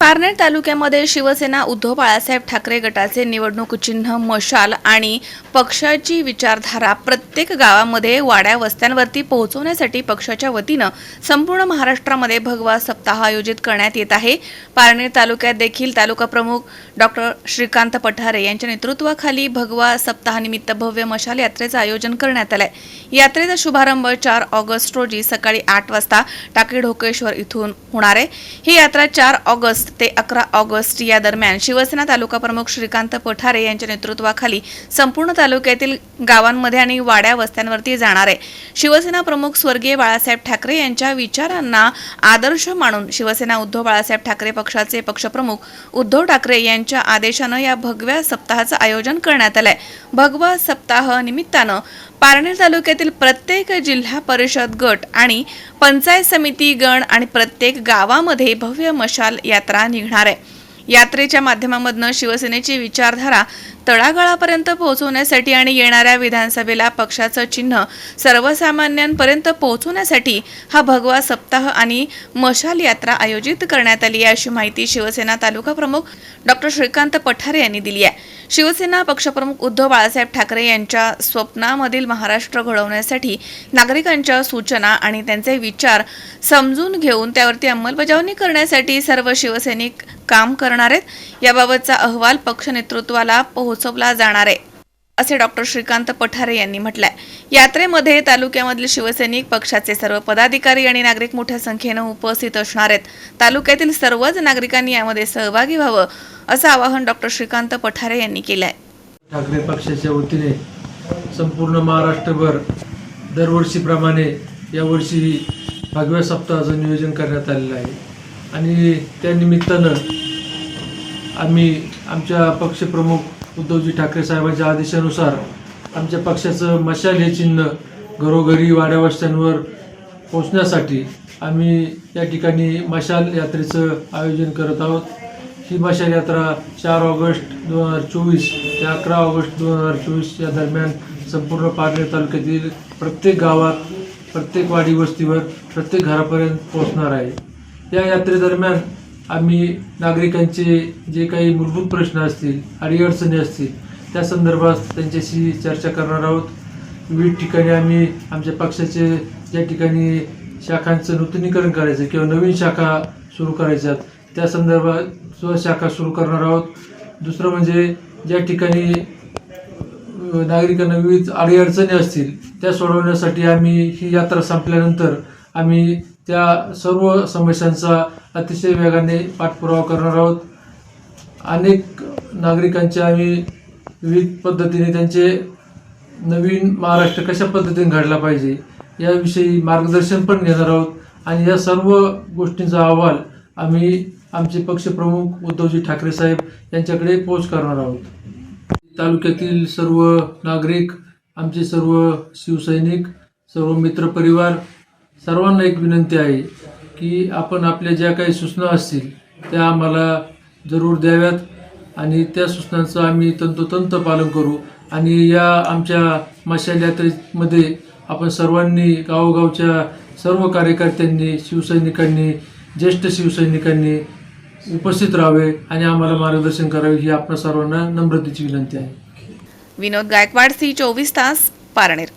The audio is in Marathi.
पारनेर तालुक्यामध्ये शिवसेना उद्धव बाळासाहेब ठाकरे गटाचे निवडणूक चिन्ह मशाल आणि पक्षाची विचारधारा प्रत्येक गावामध्ये वाड्या वस्त्यांवरती पोहोचवण्यासाठी पक्षाच्या वतीनं संपूर्ण महाराष्ट्रामध्ये भगवा सप्ताह आयोजित करण्यात येत आहे. पारनेर तालुक्यात देखील तालुका प्रमुख डॉक्टर श्रीकांत पठारे यांच्या नेतृत्वाखाली भगवा सप्ताहानिमित्त भव्य मशाल यात्रेचं आयोजन करण्यात आलंय. यात्रेचा शुभारंभ चार ऑगस्ट रोजी सकाळी आठ वाजता टाकी ढोकेश्वर इथून होणार आहे. ही यात्रा चार ऑगस्ट ते अकरा ऑगस्ट या दरम्यान शिवसेना तालुका प्रमुख श्रीकांत पठारे यांच्या नेतृत्वाखाली संपूर्ण तालुक्यातील गावांमध्ये आणि वाड्या वस्त्यांवरती जाणार आहे. शिवसेना प्रमुख स्वर्गीय बाळासाहेब ठाकरे यांच्या विचारांना आदर्श मानून शिवसेना उद्धव बाळासाहेब ठाकरे पक्षाचे पक्षप्रमुख उद्धव ठाकरे यांच्या आदेशानं या भगव्या सप्ताहाचं आयोजन करण्यात आलंय. भगवा सप्ताह निमित्तानं पारनेर तालुक्यातील प्रत्येक जिल्हा परिषद गट आणि पंचायत समिती गण आणि प्रत्येक गावामध्ये भव्य मशाल यात्रा निघणार आहे. यात्रेच्या माध्यमामधनं शिवसेनेची विचारधारा तळागाळापर्यंत पोहोचवण्यासाठी आणि येणाऱ्या विधानसभेला पक्षाचं चिन्ह सर्वसामान्यांपर्यंत पोहोचवण्यासाठी हा भगवा सप्ताह आणि मशाल यात्रा आयोजित करण्यात आली आहे अशी माहिती शिवसेना तालुका प्रमुख डॉक्टर श्रीकांत पठारे यांनी दिली आहे. शिवसेना पक्षप्रमुख उद्धव बाळासाहेब ठाकरे यांच्या स्वप्नामधील महाराष्ट्र घडवण्यासाठी नागरिकांच्या सूचना आणि त्यांचे विचार समजून घेऊन त्यावरती अंमलबजावणी करण्यासाठी सर्व शिवसैनिक काम करणार आहेत. याबाबतचा अहवाल पक्ष नेतृत्वाला पोहोचवला जाणार आहे असे डॉक्टर श्रीकांत पठारे यांनी म्हटलंय. यात्रेमध्ये तालुक्यामधील शिवसैनिक पक्षाचे सर्व पदाधिकारी आणि नागरिक मोठ्या संख्येनं उपस्थित असणार आहेत. तालुक्यातील सर्वच नागरिकांनी यामध्ये सहभागी व्हावं असं आवाहन डॉक्टर श्रीकांत पठारे यांनी केलं आहे ठाकरे पक्षाच्या वतीने संपूर्ण महाराष्ट्रभर दरवर्षीप्रमाणे यावर्षी भगव्या सप्ताहाचं नियोजन करण्यात आलेलं आहे. आणि त्यानिमित्तानं आम्ही आमच्या पक्षप्रमुख उद्धवजी ठाकरे साहेबांच्या आदेशानुसार आमच्या पक्षाचं मशाल हे चिन्ह घरोघरी वाड्यावस्त्यांवर पोचण्यासाठी आम्ही या ठिकाणी मशाल यात्रेचं आयोजन करत आहोत. ही मशाल यात्रा चार ऑगस्ट दोन हजार चोवीस ते अकरा ऑगस्ट दोन हजार चोवीस या दरम्यान संपूर्ण पारनेर तालुक्यातील प्रत्येक गावात प्रत्येक वाडी वस्तीवर प्रत्येक घरापर्यंत पोहोचणार आहे. या यात्रेदरम्यान आम्ही नागरिकांचे जे काही मूलभूत प्रश्न असतील अडीअडचणी असतील त्या संदर्भात त्यांच्याशी चर्चा करणार आहोत. विविध ठिकाणी आम्ही आमच्या पक्षाचे ज्या ठिकाणी शाखांचं नूतनीकरण करायचं किंवा नवीन शाखा सुरू करायच्यात त्या संदर्भात स्वशाखा सुरू करणार आहोत. दुसरं म्हणजे ज्या ठिकाणी नागरिकांना विविध अडीअडचणी असतील त्या सोडवण्यासाठी आम्ही ही यात्रा संपल्यानंतर आम्ही त्या सर्व समस्यांचा अतिशय वेगाने पाठपुरावा करणार आहोत. अनेक नागरिकांचे आम्ही विविध पद्धतीने त्यांचे नवीन महाराष्ट्र कशा पद्धतीने घडला पाहिजे याविषयी मार्गदर्शन पण घेणार आहोत. आणि या सर्व गोष्टींचा अहवाल आम्ही आमचे पक्षप्रमुख उद्धवजी ठाकरे साहेब यांच्याकडे पोच करणार आहोत. तालुक्यातील सर्व नागरिक आमचे सर्व शिवसैनिक सर्व मित्रपरिवार सर्वांना एक विनंती आहे की आपण आपल्या ज्या काही सूचना असतील त्या आम्हाला जरूर द्याव्यात आणि त्या सूचनांचं आम्ही तंतोतंत पालन करू आणि या आमच्या मशाल यात्रेमध्ये आपण सर्वांनी गावोगावच्या सर्व कार्यकर्त्यांनी शिवसैनिकांनी ज्येष्ठ शिवसैनिकांनी उपस्थित राहावे आणि आम्हाला मार्गदर्शन करावे ही आपल्या सर्वांना नम्रतेची विनंती आहे. विनोद गायकवाड सी चोवीस तास पारनेर.